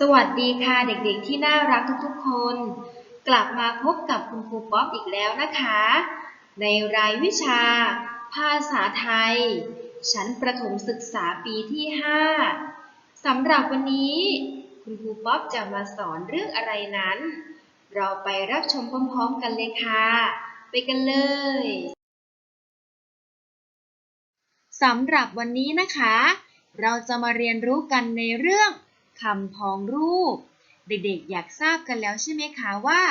สวัสดีค่ะเด็กๆที่น่ารักทุกๆคน กลับมาพบกับคุณครูป๊อปอีกแล้วนะคะ ในรายวิชา ภาษาไทย ชั้นประถมศึกษาปีที่ 5 สำหรับวันนี้ คุณครูป๊อปจะมาสอนเรื่องอะไรนั้น เราไปรับชมพร้อมๆกันเลยค่ะ ไปกันเลยสำหรับวันนี้นะคะ เราจะมาเรียนรู้กันในเรื่อง คำพ้องรูป เด็กๆ อยากทราบกันแล้วใช่ไหมคะว่า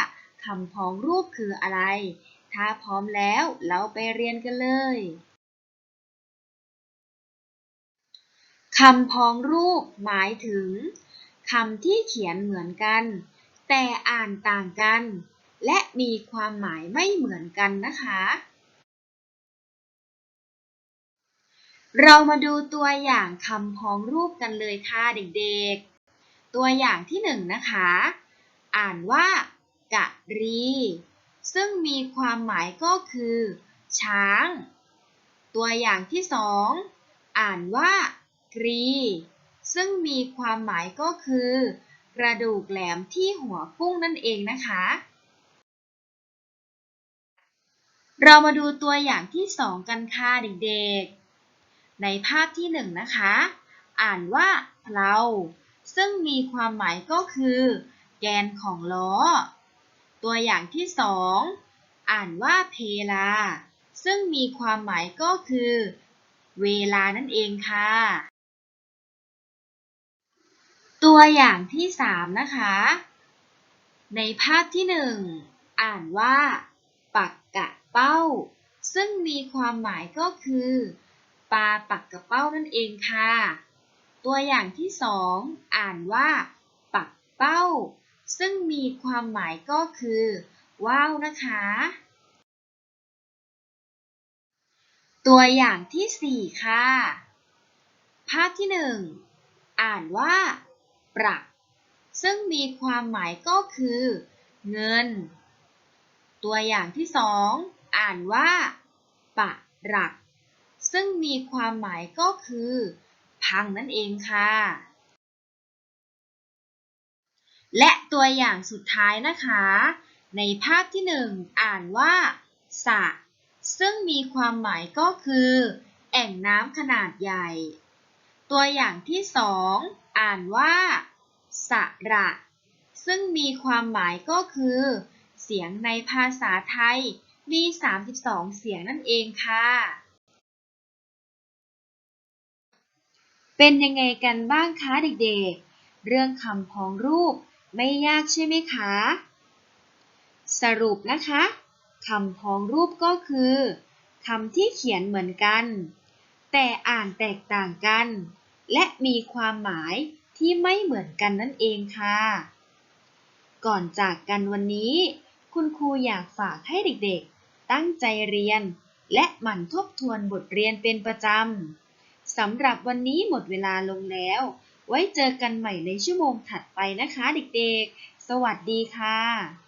คำพ้องรูปคืออะไร ถ้าพร้อมแล้วเราไปเรียนกันเลยคำพ้องรูปหมายถึงคำที่เขียนเหมือนกัน แต่อ่านต่างกัน และมีความหมายไม่เหมือนกันนะคะ เรามาดูตัวอย่างคำพ้องรูปกันเลยค่ะเด็กๆ ตัวอย่างที่หนึ่งนะคะ อ่านว่ากะรี ซึ่งมีความหมายก็คือ ช้าง ตัวอย่างที่สองอ่านว่ากรี ซึ่งมีความหมายก็คือ กระดูกแหลมที่หัวกุ้งนั่นเองนะคะ เรามาดูตัวอย่างที่สองกันค่ะเด็กๆ ในภาพที่หนึ่งนะคะ อ่านว่าเพลา ซึ่งมีความหมายก็คือ แกนของล้อ ตัวอย่างที่สองอ่านว่าเพลา ซึ่งมีความหมายก็คือ เวลานั่นเองค่ะ ตัวอย่างที่สามนะคะ ในภาพที่หนึ่งอ่านว่า ปักกะเป้า ซึ่งมีความหมายก็คือ ปลาปักกะเป้านั่นเองค่ะ ตัวอย่างที่สองอ่านว่า ปักเป้า ซึ่งมีความหมายก็คือว่าวนะคะ ตัวอย่างที่สี่ค่ะ ภาพที่หนึ่งอ่านว่า ปรัก ซึ่งมีความหมายก็คือ เงิน ตัวอย่างที่สองอ่านว่า ปะรัก ซึ่งมีความหมายก็คือ พังนั่นเองค่ะ และตัวอย่างสุดท้ายนะคะ ในภาพที่หนึ่งอ่านว่าสระซึ่งมีความหมายก็คือ แอ่งน้ำขนาดใหญ่ ตัวอย่างที่สองอ่านว่าสระ ซึ่งมีความหมายก็คือ เสียงในภาษาไทยมี 32 เสียงนั่นเองค่ะ เป็นยังไงกันบ้างคะเด็กๆ เรื่องคำพ้องรูปไม่ยากใช่ไหมคะ สรุปนะคะคำพ้องรูปก็คือคำที่เขียนเหมือนกัน แต่อ่านแตกต่างกัน และมีความหมายที่ไม่เหมือนกันนั่นเองค่ะ ก่อนจากกันวันนี้ คุณครูอยากฝากให้เด็กๆ ตั้งใจเรียน และหมั่นทบทวนบทเรียนเป็นประจำ สำหรับวันนี้หมดเวลาลงแล้ว ไว้เจอกันใหม่ในชั่วโมงถัดไปนะคะเด็กๆ สวัสดีค่ะ